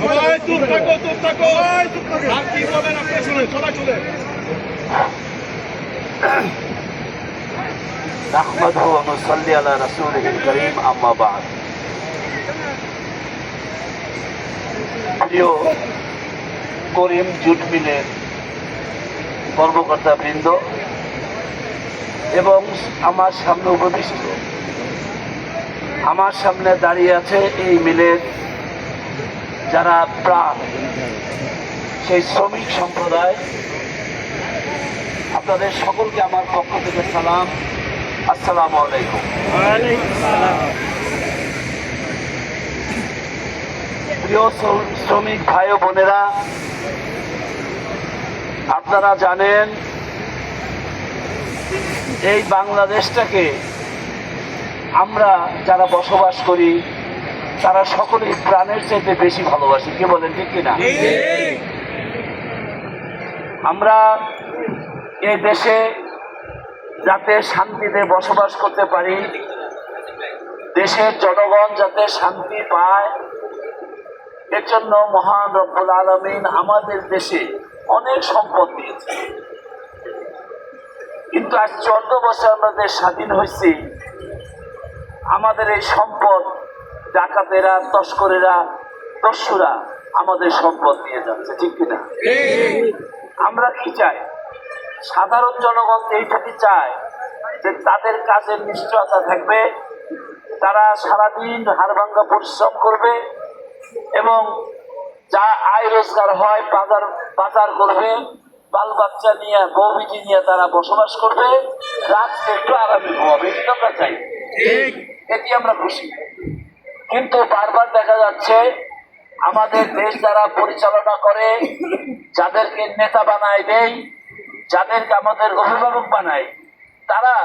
সবাই চুপ থাকো চুপ থাকো আর কি বলেন আপনি শুনেন সবাই শুনেন نحمده ونصلي على رسوله الكريم أما بعد প্রিয় করিম জুট মিলের কর্মকর্তা বৃন্দ এবং আমার সামনে উপবিষ্ট আমার সামনে দাঁড়িয়ে আছে এই মিলের যারা প্রাণ, সেই শ্রমিক সম্প্রদায়। আপনাদের সকলকে আমার পক্ষ থেকে সালাম। আসসালাম আলাইকুম। প্রিয় শ্র- শ্রমিক ভাই বোনেরা, আপনারা জানেন, এই বাংলাদেশটাকে আমরা যারা বসবাস করি তারা সকলেই প্রাণের চাইতে বেশি ভালোবাসি। কে বলেন ঠিক কিনা? আমরা এই দেশে যাতে শান্তিতে বসবাস করতে পারি দেশের জনগণ যাতে শান্তি পায় এর জন্য মহান রব্বুল আলমিন আমাদের দেশে অনেক সম্পদ দিয়েছে কিন্তু আজ চোদ্দ বছর আমাদের স্বাধীন হয়েছি আমাদের এই সম্পদ, ডাকাতেরা, তস্করেরা, দস্যুরা আমাদের সম্পদ নিয়ে যাচ্ছে, ঠিক কিনা আমরা কি চাই? সাধারণ জনগণ এইটুকু চায়? যে তাদের কাজের নিশ্চয়তা থাকবে, তারা সারাদিন হাড়ভাঙ্গা পরিশ্রম করবে, এবং যা আয় রোজগার হয় বাজার বাজার করবে, বাল বাচ্চা নিয়ে বউমিটি নিয়ে তারা বসবাস করবে, রাত্রে একটু আরামে ঘুমাবে, এটি আমরা চাই। এটি আমরা খুশি। কিন্তু বারবার দেখা যাচ্ছে, আমাদের দেশ যারা পরিচালনা করে, যাদেরকে নেতা বানায় দেয়, যাদেরকে আমাদের অভিভাবক বানায়, তারা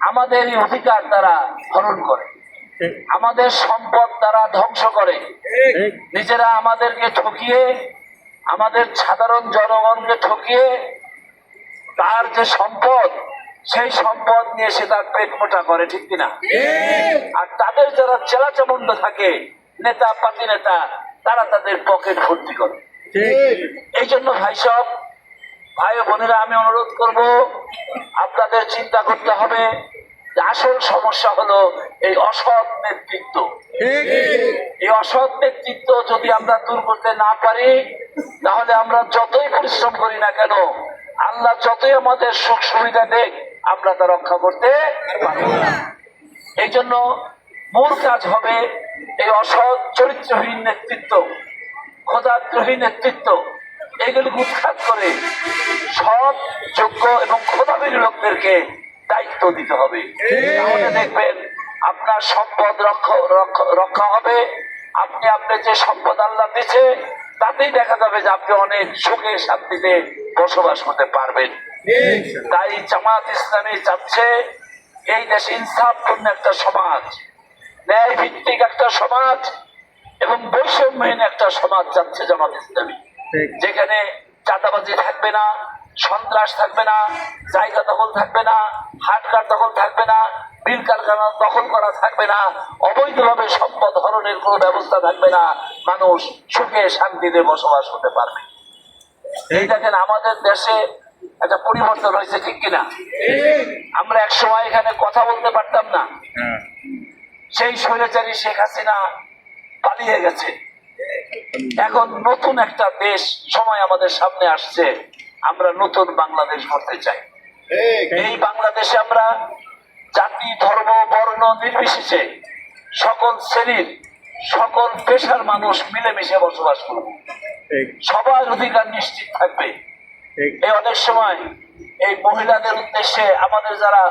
আমাদের এই অধিকার তারা হরণ করে। আমাদের সম্পদ তারা ধ্বংস করে। নিজেরা আমাদেরকে ঠকিয়ে, আমাদের সাধারণ জনগণকে ঠকিয়ে, তার যে সম্পদ সেই সম্পদ নিয়ে সে তার পেট মোটা করে ঠিক কিনা? আর তাদের যারা চেলা চামুন্ড থাকে নেতা পাতি নেতা তারা তাদের পকেট ভর্তি করে। এই জন্য ভাই সব ভাই বোনেরা আমি অনুরোধ করব আপনাদের চিন্তা করতে হবে আসল সমস্যা হলো এই অসৎ নেতৃত্ব। এই অসৎ নেতৃত্ব যদি আমরা দূর করতে না পারি তাহলে আমরা যতই পরিশ্রম করি না কেন আল্লাহ যতই আমাদের সুখ সুবিধা দেখ আমরা তা রক্ষা করতে পারব না। এই জন্য মূল কাজ হবে এই অসৎ চরিত্রহীন নেতৃত্ব খোদাদ্রোহী নেতৃত্ব, এগুলি উৎখাত করে সৎ, যোগ্য এবং খোদাবির লোকদেরকে দায়িত্ব দিতে হবে। তাহলে দেখবেন আপনার সম্পদ রক্ষা হবে, আপনি আপনার যে সম্পদ আল্লাহ দিচ্ছে তাতেই দেখা যাবে যে আপনি অনেক সুখে শান্তিতে বসবাস করতে পারবেন। তাই জামাত ইসলামী চাচ্ছে এই দেশে ইনসাফপূর্ণ একটা সমাজ ন্যায় ভিত্তিক একটা সমাজ এবং বৈষম্যহীন একটা সমাজ যাচ্ছে জামাত ইসলামী। যেখানে চাঁদাবাজি থাকবে না সন্ত্রাস থাকবে না জায়গা দখল থাকবে না হাটকার দখল থাকবে না বিল কারখানা দখল করা থাকবে না অবৈধভাবে সম্পদ হরণের কোনো ব্যবস্থা থাকবে না মানুষ সুখে শান্তিতে বসবাস করতে পারবে। এই দেখেন আমাদের দেশে একটা পরিবর্তন হয়েছে ঠিক কিনা? আমরা এক সময় এখানে কথা বলতে পারতাম না। সেই স্বৈরাচারী শেখ হাসিনা পালিয়ে গেছে। এখন নতুন একটা দেশ সময় আমাদের সামনে আসছে আমরা নতুন বাংলাদেশ করতে চাই। এই বাংলাদেশে আমরা জাতি ধর্ম বর্ণ নির্বিশেষে সকল শ্রেণির সকল পেশার মানুষ মিলেমিশে বসবাস করব। সবার অধিকার নিশ্চিত থাকবে। এই অনেক সময় এই মহিলাদের উদ্দেশ্যে আমাদের যারা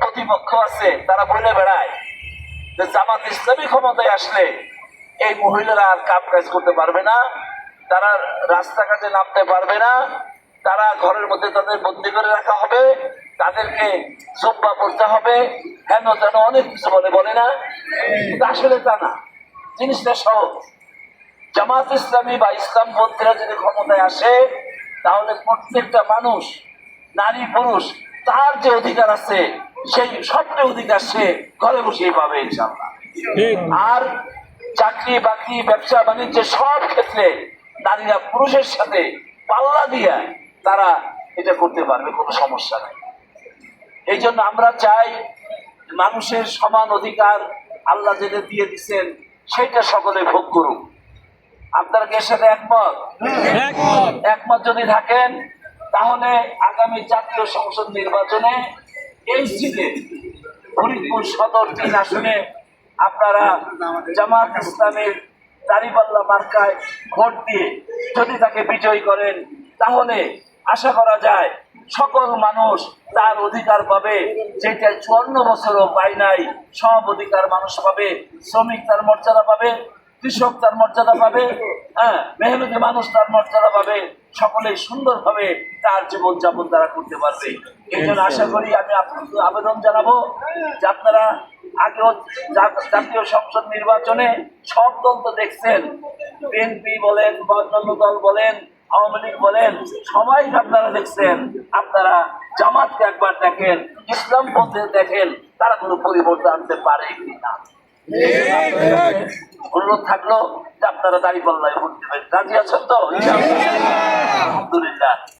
প্রতিপক্ষ আছে তারা বলে বেড়ায় যে জামাত ইসলামী ক্ষমতায় আসলে এই মহিলারা আর কাম কাজ করতে পারবে না তারা রাস্তাঘাটে নামতে পারবে না তারা ঘরের মধ্যে তাদের বন্দি করে রাখা হবে তাদেরকে জব্বা করতে হবে। হেন তেন অনেক কিছু বলে বলে না? আসলে তা না। জিনিসটা সহজ। জামাত ইসলামী বা ইসলাম পন্থীরা যদি ক্ষমতায় আসে তাহলে প্রত্যেকটা মানুষ নারী পুরুষ তার যে অধিকার আছে সেই সবটা অধিকার সে ঘরে বসেই পাবে ইনশাল্লাহ আর চাকরি বাকরি ব্যবসা বাণিজ্য সব ক্ষেত্রে নারীরা পুরুষের সাথে পাল্লা দিয়ে তারা এটা করতে পারবে কোনো সমস্যা নাই। এই জন্য আমরা চাই মানুষের সমান অধিকার আল্লাহ যেটা দিয়ে দিচ্ছেন সেটা সকলে ভোগ করুক। আপনারা কি সাথে একমত। একমত যদি থাকেন তাহলে আগামী জাতীয় সংসদ নির্বাচনে এই সিটে ফরিদপুর সদর তিন আসনে আপনারা জামাত ইসলামের দাঁড়িপাল্লা মার্কায় ভোট দিয়ে যদি তাকে বিজয়ী করেন তাহলে আশা করা যায়, সকল মানুষ তার অধিকার পাবে। যেটা চুয়ান্ন বছরও পায় নাই, সব অধিকার মানুষ পাবে। শ্রমিক তার মর্যাদা পাবে, কৃষক তার মর্যাদা পাবে হ্যাঁ মেহনতি মানুষ তার মর্যাদা পাবে। সকলেই সুন্দরভাবে তার জীবন যাপন তারা করতে পারবে। এই জন্য আশা করি আমি আপনাদের আবেদন জানাব যে আপনারা আগেও জাতীয় সংসদ নির্বাচনে সব দল তো দেখছেন। বিএনপি বলেন বা অন্যান্য দল বলেন আওয়ামী লীগ বলেন সবাই আপনারা দেখছেন আপনারা জামাতকে একবার দেখেন ইসলাম পথে দেখেন তারা কোনো পরিবর্তন আনতে পারে কিনা। অনুরোধ থাকল যে আপনারা দাঁড়িয়ে পাল্লায় ভোট দেবেন। রাজি আছেন তো? আলহামদুলিল্লাহ।